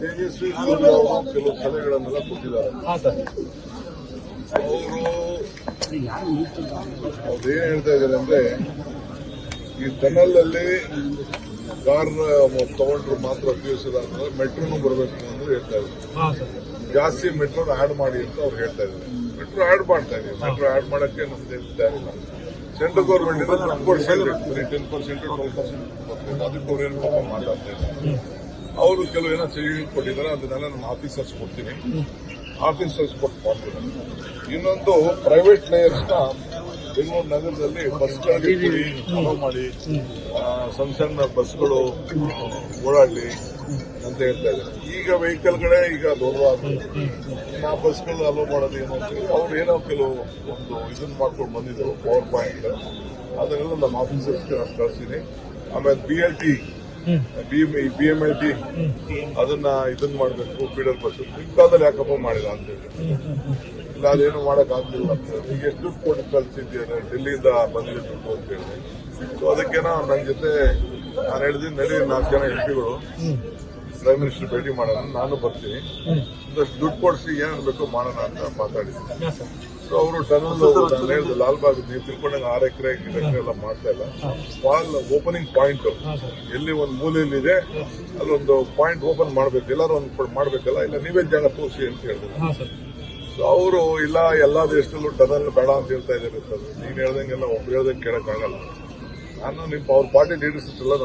ತೇಜಸ್ವಿ ಕೆಲವು ಸಲಹೆಗಳನ್ನೆಲ್ಲ ಕೊಟ್ಟಿದ್ದಾರೆ ಅವರು ಅವ್ರೇನ್ ಹೇಳ್ತಾ ಇದ್ದಾರೆ ಅಂದ್ರೆ ಈ ಟನಲ್ ಅಲ್ಲಿ ಕಾರ್ ತಗೊಂಡ್ರು ಮಾತ್ರ ಉಪಯೋಗಿಸೋದಾದ್ರೆ ಮೆಟ್ರೋನು ಬರಬೇಕು ಅಂತ ಹೇಳ್ತಾ ಇದ್ದಾರೆ ಜಾಸ್ತಿ ಮೆಟ್ರೋನ ಆಡ್ ಮಾಡಿ ಅಂತ ಅವ್ರು ಹೇಳ್ತಾ ಇದ್ದಾರೆ. ಮೆಟ್ರೋ ಆಡ್ ಮಾಡ್ತಾ ಇದ್ದೀವಿ ಮೆಟ್ರೋ ಆಡ್ ಮಾಡಕ್ಕೆ ನಮ್ದು ಇಲ್ಲ. Central government ten percent twelve percent ಅದಕ್ಕೆ ಅವ್ರು ಏನು ಮಾತಾಡ್ತಾ ಇದ್ದಾರೆ? ಅವರು ಕೆಲವು ಏನೋ ಸಲಹೆ ಕೊಟ್ಟಿದ್ದಾರೆ ಅದನ್ನೆಲ್ಲ ನಾನು ಆಫೀಸರ್ಸ್ ಕೊಡ್ತೀನಿ. ಆಫೀಸರ್ಸ್ ಕೊಟ್ಟು ಮಾಡ್ತೀನಿ ಇನ್ನೊಂದು ಪ್ರೈವೇಟ್ ಪ್ಲೇಯರ್ಸ್ನ ಬೆಂಗಳೂರು ನಗರದಲ್ಲಿ ಬಸ್ ಅಲೋ ಮಾಡಿ ಸಣ್ಣ ಸಣ್ಣ ಬಸ್ಗಳು ಓಡಾಡಲಿ ಅಂತ ಹೇಳ್ತಾ ಇದ್ದಾರೆ. ಈಗ ವೆಹಿಕಲ್ಗಳೇ ಈಗ ದೊಡ್ಡದಾಗ್ತದೆ ಆ ಬಸ್ಗಳು ಅಲೋ ಮಾಡೋದು ಏನು ಅಂತ ಅವ್ರು ಏನೋ ಕೆಲವು ಒಂದು ಇದನ್ನ ಮಾಡ್ಕೊಂಡು ಬಂದಿದ್ರು ಪವರ್ ಪಾಯಿಂಟ್ ಅದನ್ನೆಲ್ಲ ನಮ್ಮ ಆಫೀಸರ್ಸ್ಗೆ ನಾನು ಕಳಿಸ್ತೀನಿ. ಆಮೇಲೆ B L T B B M I T ಅದನ್ನ ಇದನ್ನ ಮಾಡಬೇಕು ಫೀಡರ್ ಬಸ್ ಕಾಲದಲ್ಲಿ ಯಾಕಪ್ಪ ಮಾಡಿಲ್ಲ ಅಂತ ಹೇಳಿ. ಇಲ್ಲ, ಅದೇನು ಮಾಡಕ್ ಆಗ್ಲಿಲ್ಲ ಅಂತ. ಈಗ ಎಷ್ಟು ದುಡ್ಡು ಕೊಟ್ಟು ಡೆಲ್ಲಿಯಿಂದ ಬಂದಿದೆ ದುಡ್ಡು ಅಂತ ಹೇಳಿ. ಸೊ ಅದಕ್ಕೇನೋ ನನ್ನ ಜೊತೆ, ನಾನು ಹೇಳಿದ್ದೀನಿ ನಡಿ ನಾಲ್ಕು ಜನ ಎಂ ಪಿಗಳು ಪ್ರೈಮ್ ಮಿನಿಸ್ಟರ್ ಭೇಟಿ ಮಾಡೋಣ ನಾನು ಬರ್ತೀನಿ. ಒಂದಷ್ಟು ದುಡ್ಡು ಕೊಡಿಸಿ ಏನು ಬೇಕು ಮಾಡೋಣ ಅಂತ ಮಾತಾಡಿದ್ದೀನಿ. ಸೊ ಅವರು ಟನಲ್ ನಾನು ಹೇಳಿದೆ ಲಾಲ್ಬಾಗ್ ನೀವು ತಿಳ್ಕೊಂಡಂಗೆ ಆರು ಎಕರೆ ಎಕರೆ ಎಲ್ಲ ಮಾಡ್ತಾ ಇಲ್ಲ. ವಾಲ್ ಓಪನಿಂಗ್ ಪಾಯಿಂಟ್ ಎಲ್ಲಿ ಒಂದು ಮೂಲೆಯಲ್ಲಿ ಇದೆ ಅಲ್ಲೊಂದು ಪಾಯಿಂಟ್ ಓಪನ್ ಮಾಡ್ಬೇಕು. ಎಲ್ಲರೂ ಒಂದು ಮಾಡ್ಬೇಕಲ್ಲ? ಇಲ್ಲ ನೀವೇ ಜಾಗ ತೋರಿಸಿ ಅಂತ ಹೇಳಿದ್ರು ಸೊ ಅವರು ಇಲ್ಲ ಎಲ್ಲ ದೇಶದಲ್ಲೂ ಟನಲ್ ಬೇಡ ಅಂತ ಹೇಳ್ತಾ ಇದ್ದಾರೆ ನೀನ್ ಹೇಳ್ದಂಗೆಲ್ಲ ಒಬ್ರು ಹೇಳ್ದಂಗೆ ಕೇಳಕ್ಕಾಗಲ್ಲ. ನಾನು ನಿಮ್ಮ ಅವ್ರ ಪಾರ್ಟಿ ಲೀಡರ್ಸ್ ಎಲ್ಲ